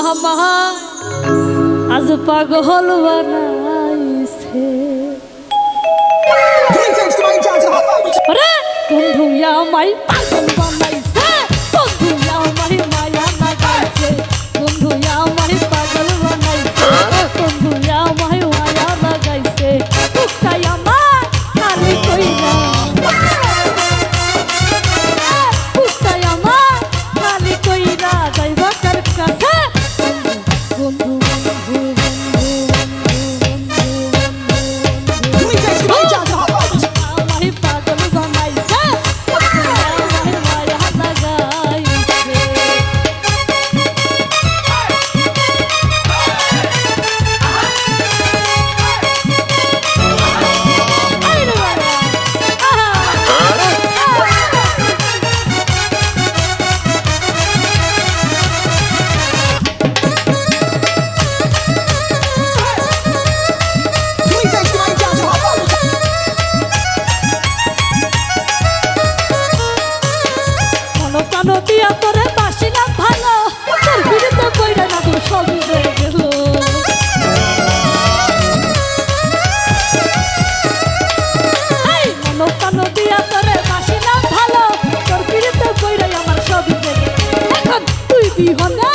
আমার আজ পাগল বানাইছে বন্ধু আমায় পাগল বানাই কি হবে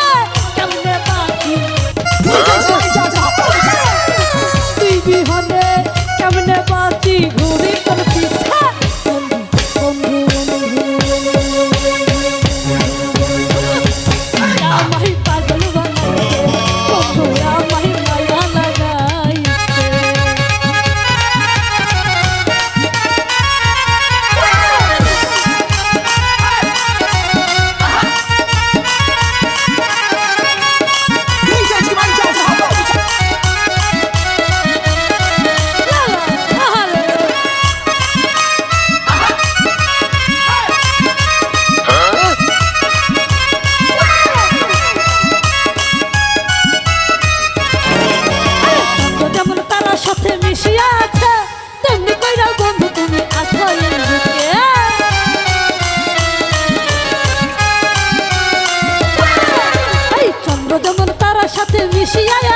মন সাথে মিশিয়া